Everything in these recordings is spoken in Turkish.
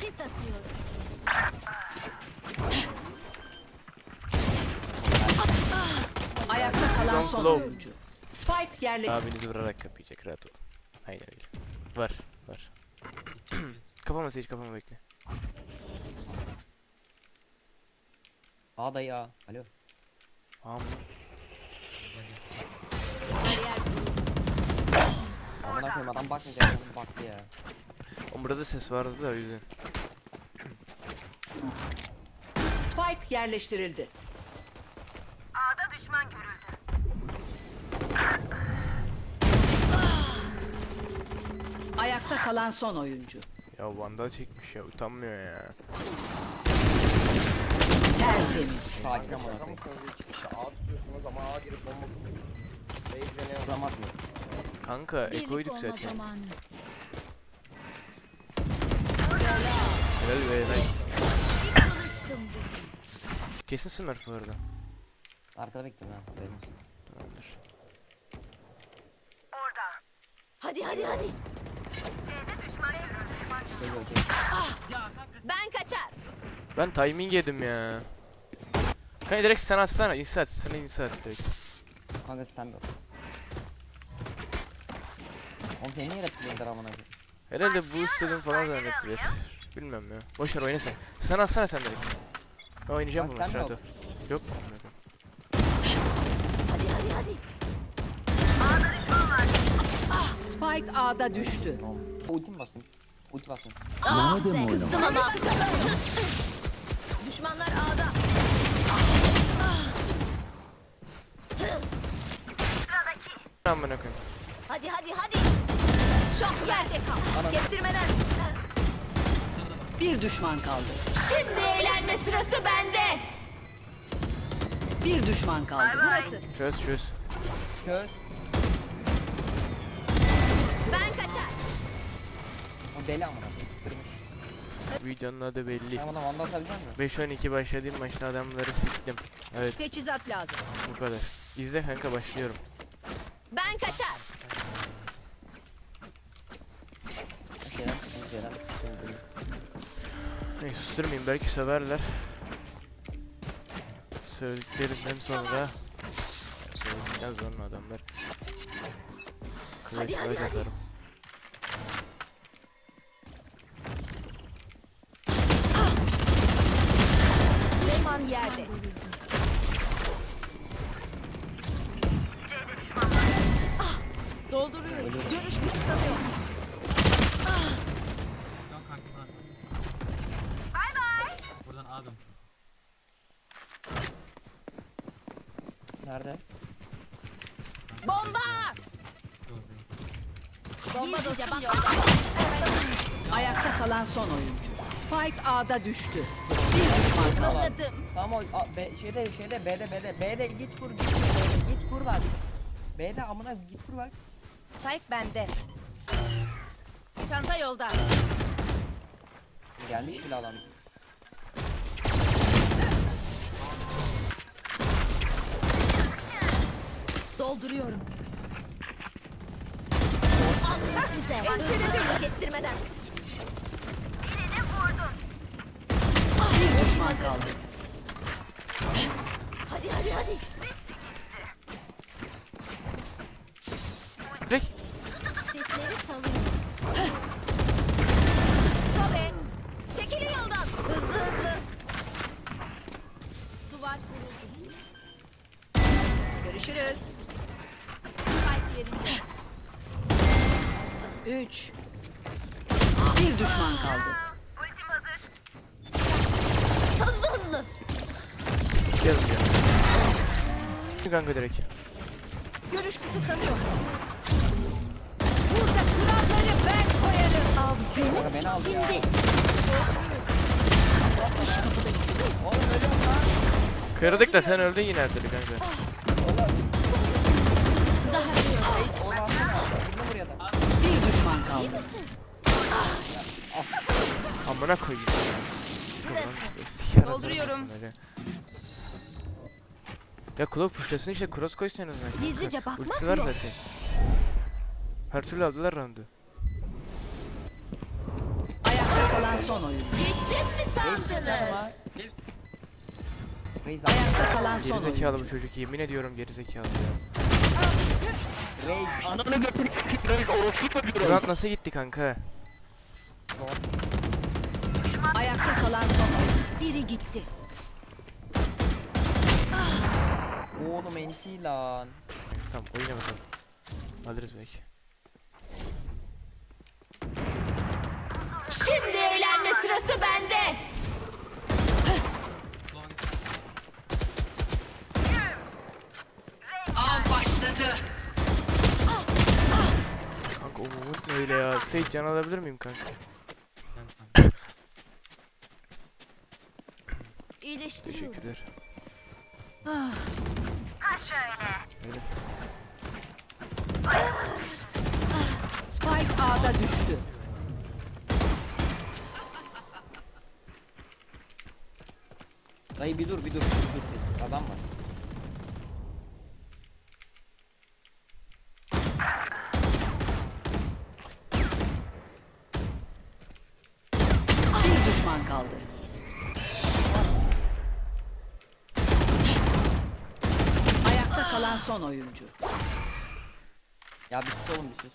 Sis atıyorum. Ayakta kalan son oyuncu. Spike yerleşti. Abinizi vurarak kapayacak rahat olun. Aynen öyle. Var var. kapama Sage kapama bekle. A dayı A. Alo. Am Bariyer Amına koyayım adam bakmayacak adam baktı ya. Oğlum burada ses vardı da o yüzden. Spike yerleştirildi. Ayakta kalan son oyuncu. Ya vandal çekmiş ya utanmıyor ya. Tertemiz. Sakin. A tutuyorsunuz ama A girip bomba kuruyor. Beyzle ne Vuramaz mı? Kanka ekoyduk zaten. Helal be nice. Kesin smurf bu arada. Arkada bekliyorum ha. Haberin olsun. Tamamdır. Hadi hadi hadi. Geliyor geliyor. Ben kaçar. Ben timing yedim ya. Kanka direkt sen atsana insert sana insert direkt. Kanka sistem yok. Oğlum seni niye rapçiler amına koyayım? Herhalde bu istedim falan zannettiler. Bilmem ya. Boş ver oyna sen. Sen atsana sen direkt. Ben oynayacağım Lan bunu sen mi aldın? Yok. Hadi hadi hadi. Spike A'da düştü. Ultim basın. Ulti basın. Ah be kızdım ama. Düşmanlar A'da. Amına koyayım. Hadi hadi hadi. Şok yerde kal. Kestirmeden. Bir düşman kaldı. Şimdi eğlenme sırası bende. Bir düşman kaldı. Burası. Çöz çöz. Köz. Ben kaçar. O deli amına. Videonun adı belli. Sen bana vandal atabilecek misin? 5-12 başladığım maçta adamları siktim. Evet Teçhizat lazım. bu kadar. İzle kanka başlıyorum. Ben kaçar. Şeyden. Neyse susturmayayım belki söverler. Söylediklerinden sonra Söyledikten sonra adamlar Kılıç kılıç atarım. Düşman yerde. Dolduruyorum. Görüş kısıtlanıyor. Nerede? Bomba! Bomba dostum yok. Ayakta kalan son oyuncu. Spike A'da düştü. Bir düşman kaldı. Mıhladım. Tamam o a, B, şeyde şeyde B'de B'de B'de git kur git kur B'de git kur bak. B'de amına git kur bak. Spike bende. Çanta yolda. Gelmiş bile adam. Dolduruyorum. Alın size. Hızlı kestirmeden. Bir düşman kaldı. 3 Bir düşman kaldı. Ultim hazır. Hızlı hızlı. Gidiyorum ya. Kanka direkt. Görüş kısıtlanıyor. Burada kuralları ben koyarım. Av günü beni aldı ya. şimdi. Kırdık da sen öldün yine artık kanka. Amına koyayım. Dolduruyorum. Ya Klov pushlasın işte cross koysun en azından. Gizlice bakmak Ultisi var yok. zaten. Her türlü aldılar roundu. Ayakta kalan son oyuncu. Gittim mi Reis sandınız? Reis Ayakta kalan son Gerizekalı oyuncu. bu çocuk yemin ediyorum gerizekalı ya. Reis. ananı sikeyim reis orospu çocuğu Murat nasıl gitti kanka? Ayakta kalan son. Biri gitti. Oğlum enti lan. Tamam oyna bakalım. Alırız belki. Şimdi eğlenme sırası bende. Av başladı. Kanka o Umut ne öyle ya? Seyit can alabilir miyim kanka? İyileştiriyorum. Teşekkürler. Spike A'da düştü. Dayı bir dur bir dur. Bir dur. Adam var. Bir düşman kaldı. Ayakta kalan son oyuncu. Ya bir sus oğlum bir sus.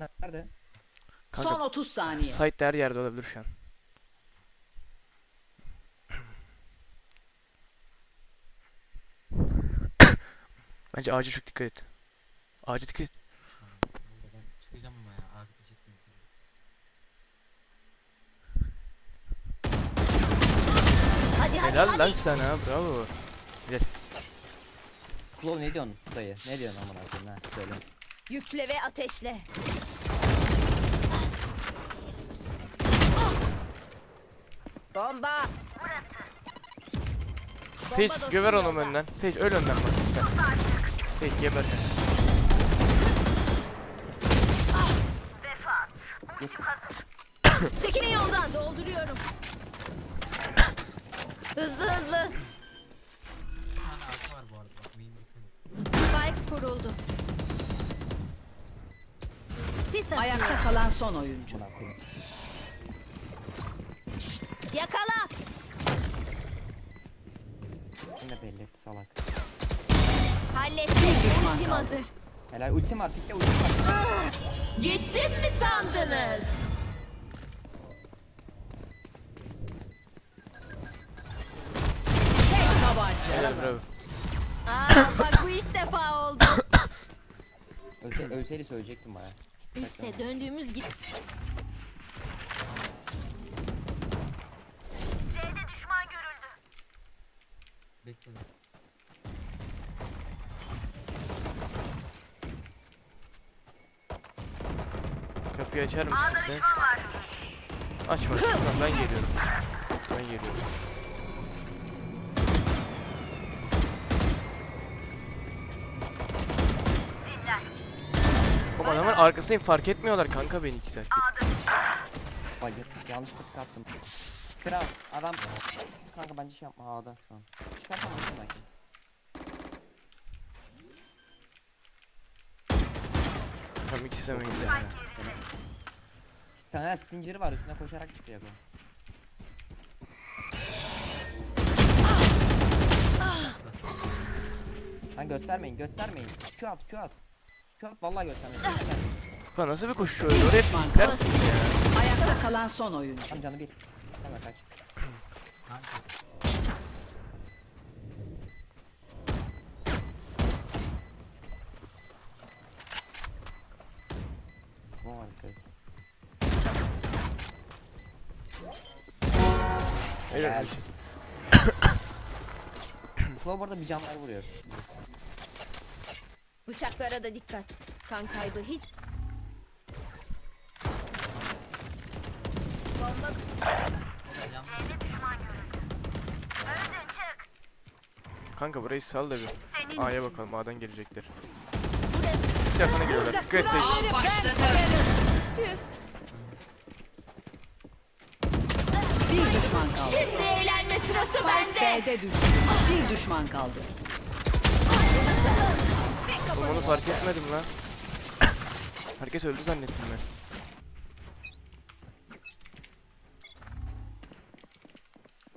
Nerede? Kanka Son 30 saniye. site her yerde olabilir şu an. Bence ağaca çok dikkat et. Ağaca dikkat et. Ben çıkacağım ama ya. Arkadaş etmeyin. Hadi hadi Helal hadi. lan sana bravo. Klo ne diyorsun dayı? Ne diyorsun amına koyayım ha? Söyle. Yükle ve ateşle. Bomba. Sage dostum göver onu yolda. önden. Sage öl önden bak lütfen. Sage geber. Çekilin yoldan. Dolduruyorum. Hızlı hızlı. Bir tane arka var bu arada. Bak main dikkat et. Spike kuruldu. Sis atıyor. Ayakta kalan son oyuncu. Yakala. Yine belli etti salak. Hallettik. Ultim hazır. Helal ultim var pikle ultim var. Gittim mi sandınız? Bravo. Aa, bak bu ilk defa oldu. Ölse, ölseydi söyleyecektim bana. Üste döndüğümüz gibi. Bekle. Kapıyı açar mısın sen? Açma ben geliyorum. Ben geliyorum. Arkasındayım fark etmiyorlar kanka beni iki saattir. Bak yanlış tık attım. Kral adam kanka bence şey yapma A'da şu an. Çıkarsam ultim belki. Tam ikisi de main'de. Sana stinger'ı var üstüne koşarak çıkacak o. Lan göstermeyin göstermeyin. Q at Q at. At vallahi göstermeyin. Ulan nasıl bir koşu öyle? Oraya piklersin ya. Ayakta kalan son oyuncu. Tam canı bir. Hemen kaç. Helal. Flow bu arada bir camlar vuruyor. Bıçaklara da dikkat. Kan kaybı hiç. Bomba Yanlış. Kanka burayı sal da bir. A'ya bakalım A'dan gelecekler. burası. Tarafına geliyorlar. Dikkat et Sage. Av başladı. Tüh. Bir düşman kaldı. Şimdi eğlenme sırası bende. B'de düştü. Bir düşman kaldı. Oğlum onu fark etmedim lan. Herkes öldü zannettim ben.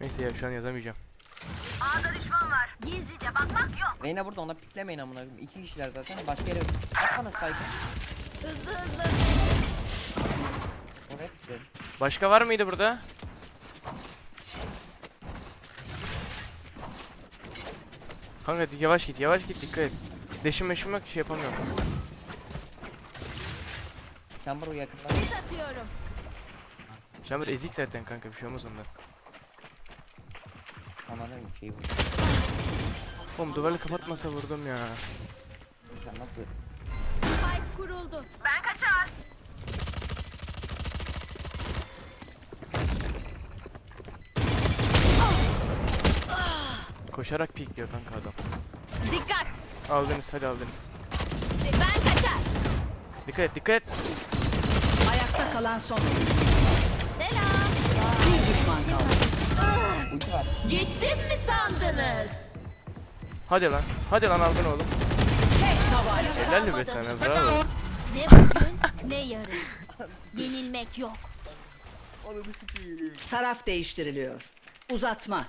Neyse ya şu an yazamayacağım. Gizlice bakmak yok. Reyna burada ona piklemeyin amına koyayım. İki kişiler zaten başka yere at bana. Hızlı hızlı. Oraya. Başka var mıydı burada? Kanka yavaş git yavaş git dikkat et. Deşim meşim yok şey yapamıyorum. Chamber o yakında. Atıyorum. Chamber ezik zaten kanka bir şey olmaz ondan. Anladım şeyi vurdu. Oğlum duvarı kapatmasa vurdum ya. Sen nasıl? Spike kuruldu. Ben kaçar. Koşarak pikliyor kanka adam. Dikkat. Aldınız hadi aldınız. Ben kaçar. Dikkat et dikkat et. Ayakta kalan son. Selam. Bir düşman kaldı. Gittim mi sandınız? Hadi lan. Hadi lan aldın oğlum. Helal be sana bravo. Ne bugün ne yarın. Yenilmek yok. Taraf değiştiriliyor. Uzatma.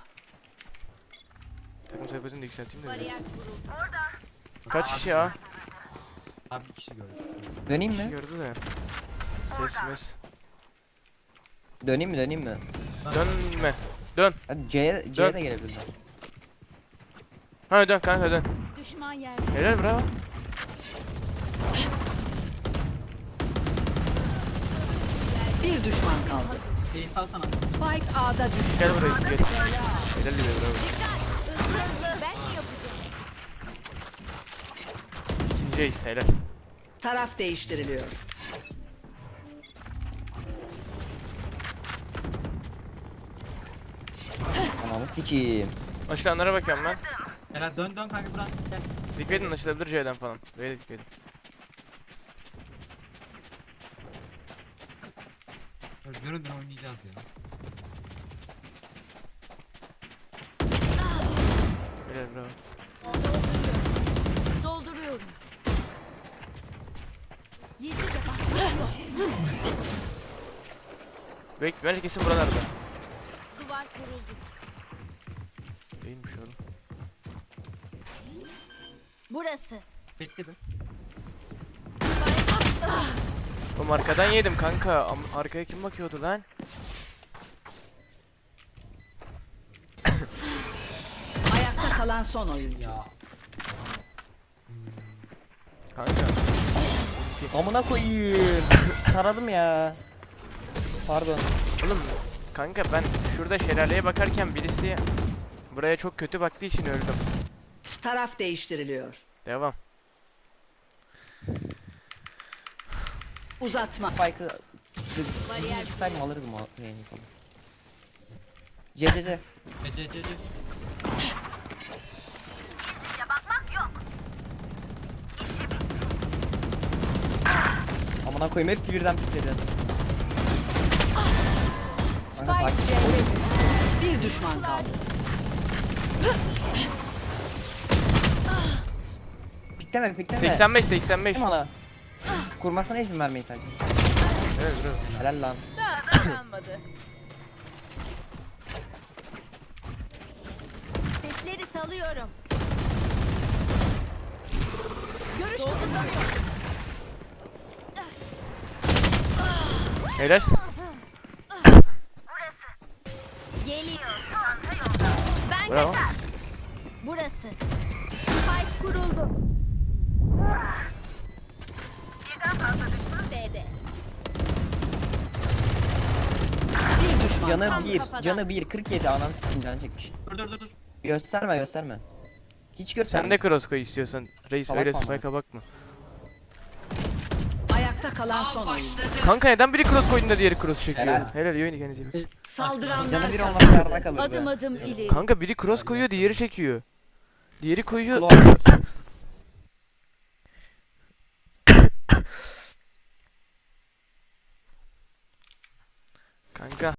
Takım sayfasını da yükselteyim de biraz. Kaç kişi ya? Abi bir kişi gördüm. Döneyim Kişi mi? gördü de. Ses mes. Döneyim mi döneyim mi? Dönme. Dön. Hadi C'ye C'ye de gelebilirler. Ha dön kanka dön. Düşman yerde. Helal bravo. Bir düşman kaldı. Şeyi salsana. Spike A'da düştü. Gel buraya gel. Helal be bravo. Ben yapacağım. İkinci ace helal. Taraf değiştiriliyor. Ananı sikeyim. Açılanlara bakıyorum ben. Helal dön dön kanka buradan. Gel. Dikkat edin açılabilir C'den falan. Böyle dikkat edin. Dönün dön oynayacağız ya. Helal bravo. Dolduruyorum. Gizlice yok. Bek bence kesin buralarda. Duvar kuruldu. Değilmiş oğlum. Burası. Bekle be. Oğlum arkadan yedim kanka. Am- arkaya kim bakıyordu lan? Ayakta kalan son oyuncu. Ya. Kanka. Amına koyayım. Taradım ya. Pardon. Oğlum kanka ben şurada şelaleye bakarken birisi buraya çok kötü baktığı için öldüm. Taraf değiştiriliyor. Devam. Uzatma. Spike'ı Bariyer çıksaydım alırdım o yayını falan. C C C. C C C C. Amına koyayım hepsi birden pikledi. Kanka Spike sakin. Bir düşman kaldı. Pikleme pikleme. 85 85. Kim ona? Kurmasına izin vermeyin sadece. Evet bravo. Helal lan. Daha da kalmadı. Sesleri salıyorum. Görüş kısıtlanıyor. Helal. Geliyor. Ben Bravo. kaçar. Burası. Spike kuruldu. Birden fazla düşman B'de. Bir düşman Canı bir, kafadan. canı bir, 47 ananı sikim canı çekmiş. Dur dur dur dur. Gösterme gösterme. Hiç gösterme. Sen de cross koy istiyorsan. Reis Salak öyle mı ama? spike'a bakma. Kalan son oyuncu. Kanka neden biri cross koyduğunda da diğeri cross çekiyor? Helal. Helal iyi oyunu kendinize iyi bakın. Saldıranlar Canı bir kazandı. olmasa. Adım adım ileri. Kanka biri cross koyuyor diğeri çekiyor. Diğeri koyuyor. Ulan. Kanka